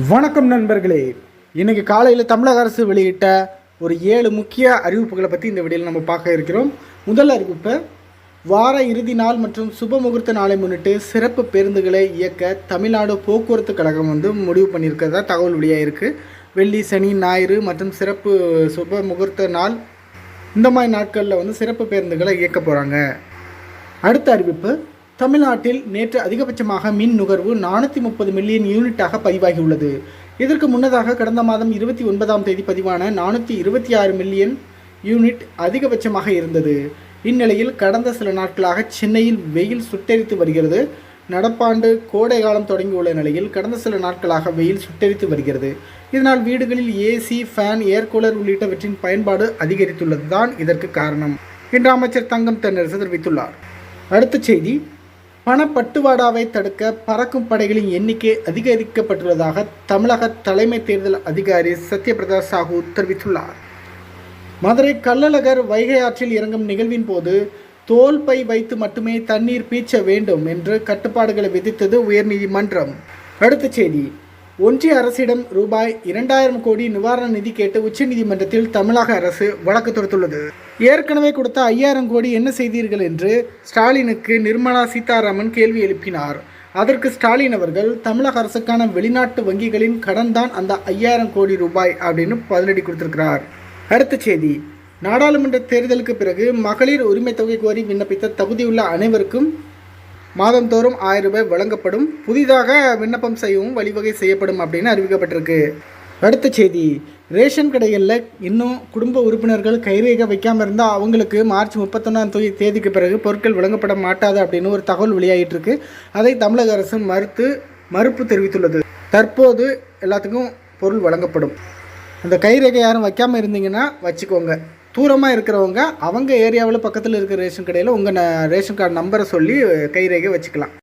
வணக்கம் நண்பர்களே. இன்றைக்கி காலையில் தமிழக அரசு வெளியிட்ட ஒரு ஏழு முக்கிய அறிவிப்புகளை பற்றி இந்த வீடியோவில் நம்ம பார்க்க இருக்கிறோம். முதல் அறிவிப்பு வார இறுதி நாள் மற்றும் சுப முகூர்த்த நாளை முன்னிட்டு சிறப்பு பேருந்துகளை இயக்க தமிழ்நாடு போக்குவரத்து கழகம் வந்து முடிவு பண்ணியிருக்கிறதா தகவல் வெளியாயிருக்கு வெள்ளி சனி ஞாயிறு மற்றும் சிறப்பு சுப முகூர்த்த நாள் இந்த மாதிரி நாட்களில் வந்து சிறப்பு பேருந்துகளை இயக்க போகிறாங்க அடுத்த அறிவிப்பு தமிழ்நாட்டில் நேற்று அதிகபட்சமாக மின் நுகர்வு நானூற்றி முப்பது மில்லியன் யூனிட்டாக பதிவாகியுள்ளது. இதற்கு முன்னதாக கடந்த மாதம் இருபத்தி ஒன்பதாம் தேதி பதிவான நானூற்றி இருபத்தி ஆறு மில்லியன் யூனிட் அதிகபட்சமாக இருந்தது. இந்நிலையில் கடந்த சில நாட்களாக சென்னையில் வெயில் சுட்டெரித்து வருகிறது. நடப்பாண்டு கோடை காலம் தொடங்கியுள்ள நிலையில் கடந்த சில நாட்களாக வெயில் சுட்டெரித்து வருகிறது. இதனால் வீடுகளில் ஏசி ஃபேன் ஏர் கூலர் உள்ளிட்டவற்றின் பயன்பாடு அதிகரித்துள்ளது தான் இதற்கு காரணம். என்று அமைச்சர் தங்கம் தென்னரசு தெரிவித்துள்ளார். அடுத்த செய்தி பணப்பட்டுவாடாவை தடுக்க பறக்கும் படைகளின் எண்ணிக்கை அதிகரிக்கப்பட்டுள்ளதாக தமிழக தலைமை தேர்தல் அதிகாரி சத்யபிரதா சாஹூ தெரிவித்துள்ளார். மதுரை கள்ளழகர் வைகை ஆற்றில் இறங்கும் நிகழ்வின் போது தோல் பை வைத்து மட்டுமே தண்ணீர் பீச்ச வேண்டும் என்று கட்டுப்பாடுகளை விதித்தது உயர்நீதிமன்றம். அடுத்த செய்தி ஒன்றிய அரசிடம் ரூபாய் இரண்டாயிரம் கோடி நிவாரண நிதி கேட்டு உச்சநீதிமன்றத்தில் தமிழக அரசு வழக்கு தொடுத்துள்ளது. ஏற்கனவே கொடுத்த ஐயாயிரம் கோடி என்ன செய்தீர்கள் என்று ஸ்டாலினுக்கு நிர்மலா சீதாராமன் கேள்வி எழுப்பினார். அதற்கு ஸ்டாலின் அவர்கள் தமிழக அரசுக்கான வெளிநாட்டு வங்கிகளின் கடன் தான் அந்த ஐயாயிரம் கோடி ரூபாய் அப்படின்னு பதிலடி கொடுத்திருக்கிறார். அடுத்த செய்தி நாடாளுமன்ற தேர்தலுக்கு பிறகு மகளிர் உரிமை தொகை கோரி விண்ணப்பித்த தகுதியுள்ள அனைவருக்கும் மாதந்தோறும் ஆயிரம் ரூபாய் வழங்கப்படும். புதிதாக விண்ணப்பம் செய்யவும் வழிவகை செய்யப்படும் அப்படின்னு அறிவிக்கப்பட்டிருக்கு. அடுத்த செய்தி. ரேஷன் கடைகளில் இன்னும் குடும்ப உறுப்பினர்கள் கைரேகை வைக்காமல் இருந்தால் அவங்களுக்கு மார்ச் முப்பத்தொன்னாம் தேதி தேதிக்கு பிறகு பொருட்கள் வழங்கப்பட மாட்டாது அப்படின்னு ஒரு தகவல் வெளியாகிட்டு அதை தமிழக அரசு மறுத்து மறுப்பு தெரிவித்துள்ளது. தற்போது எல்லாத்துக்கும் பொருள் வழங்கப்படும். அந்த கைரேகை யாரும் வைக்காமல் இருந்தீங்கன்னா வச்சுக்கோங்க. தூரமாக இருக்கிறவங்க அவங்க ஏரியாவில் பக்கத்தில் இருக்கிற ரேஷன் கடையில் உங்கள் ரேஷன் கார்டு நம்பரை சொல்லி கைரேகை வச்சுக்கலாம்.